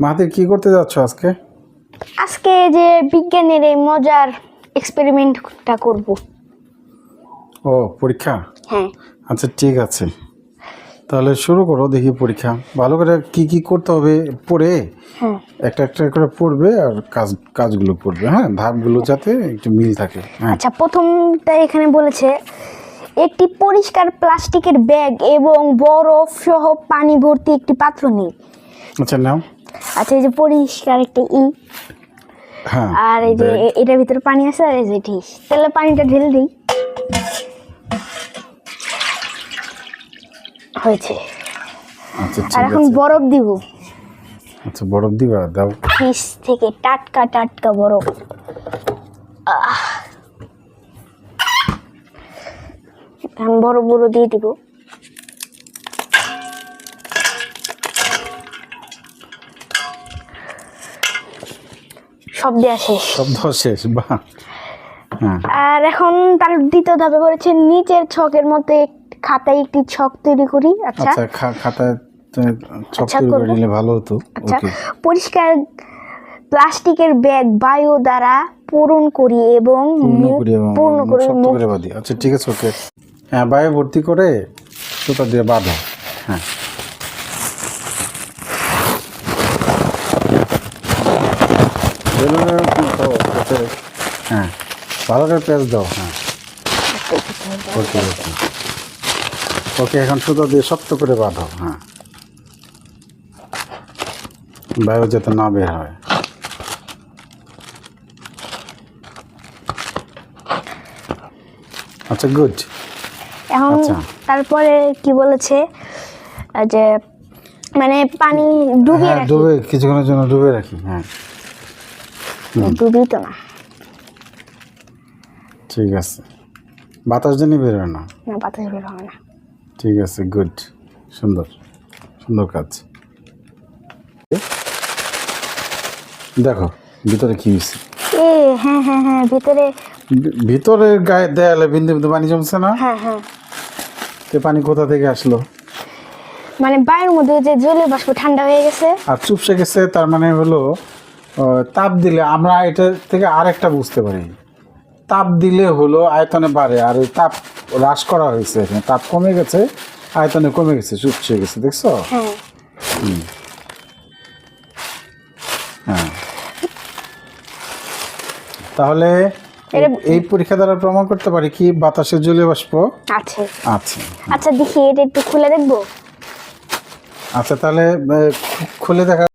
Mahathir কি করতে যাচ্ছ আজকে? আজকে যে বিজ্ঞানের এই মজার এক্সপেরিমেন্টটা করব। ও পরীক্ষা? হ্যাঁ। আচ্ছা ঠিক আছে। তাহলে শুরু করো দেখি পরীক্ষা। ভালো করে কি কি করতে হবে পড়ে? হ্যাঁ। একটা একটা করে পড়বে আর কাজ কাজগুলো পড়বে হ্যাঁ? ধাপগুলো যাতে একটু মিল থাকে হ্যাঁ। আচ্ছা প্রথমটা এখানে বলেছে একটি পরিষ্কার প্লাস্টিকের ব্যাগ এবং বরফ সহ পানি ভর্তি একটি পাত্র নিই আচ্ছা নাও। আচ্ছা এই যে পরিষ্কার একটা ই। হ্যাঁ আর এই যে এটার ভিতরে পানি আছে? আর এই যে ঠিক। তাহলে পানিটা ঢেলে দিই। হয়েছে। আচ্ছা আর এখন বরফ দিব। আচ্ছা বরফ দিবা দাও। ফ্রিজ থেকে টাটকা টাটকা বরফ। আহ। এখন বরফ বড় দিয়ে দিব। সব দেওয়া শেষ শব্দ শেষ বা হ্যাঁ। আর এখন তার দ্বিতীয় ধাপে বলেছে নিচের ছকের মধ্যে খাতায় একটি ছক তৈরি করি। আচ্ছা। আচ্ছা খাতায় ছক আচ্ছা, তৈরি নিলে ভালো হতো। আচ্ছা। ওকে। পরিষ্কার প্লাস্টিকের ব্যাগ বায়ু দ্বারা পূরণ করি এবং পূর্ণ করি আচ্ছা ঠিক আছে ওকে। হ্যাঁ বাইরে ভর্তি করে সুতা দিয়ে বাঁধো। হ্যাঁ। হ্যাঁ ভালো করে পেঁচ দাও হ্যাঁ। ওকে ওকে। ওকে এখন সুতো দিয়ে শক্ত করে বাঁধো হ্যাঁ। বায়ু যাতে না বের হয়। আচ্ছা গুড। এখন আচ্ছা। তারপরে কি বলেছে যে মানে পানি ডুবিয়ে হ্যাঁ রাখি। ডুবে কিছুক্ষণের জন্য ডুবে রাখি হ্যাঁ। ডুবি তো না। ঠিক আছে। বাতাস জানি বেরোয় না। না বাতাস বের হবে না। ঠিক আছে গুড সুন্দর সুন্দর কাজ। দেখো ভিতরে কি হয়েছে? এ হ্যাঁ হ্যাঁ হ্যাঁ ভিতরে। ভি- ভিতরের গায়ে দেয়ালে বিন্দু বিন্দু পানি জমছে না? হ্যাঁ হ্যাঁ। তে পানি কোথা থেকে আসলো? মানে বায়ুর মধ্যে যে জলীয় বাষ্প ঠান্ডা হয়ে গেছে। আর চুপসে গেছে তার মানে হলো তাপ দিলে আমরা এটা থেকে আরেকটা বুঝতে পারি। তাপ দিলে হলো আয়তনে বাড়ে আর ওই তাপ হ্রাস করা হয়েছে এখানে। তাপ কমে গেছে আয়তনে কমে গেছে চুপসে গেছে দেখছ? হ্যাঁ। হ্যাঁ। তাহলে এই পরীক্ষা দ্বারা প্রমাণ করতে পারি কি বাতাসে জলীয় বাষ্প? আছে। আছে আচ্ছা দেখি এটা একটু খুলে দেখব? আচ্ছা তাহলে খুলে দেখা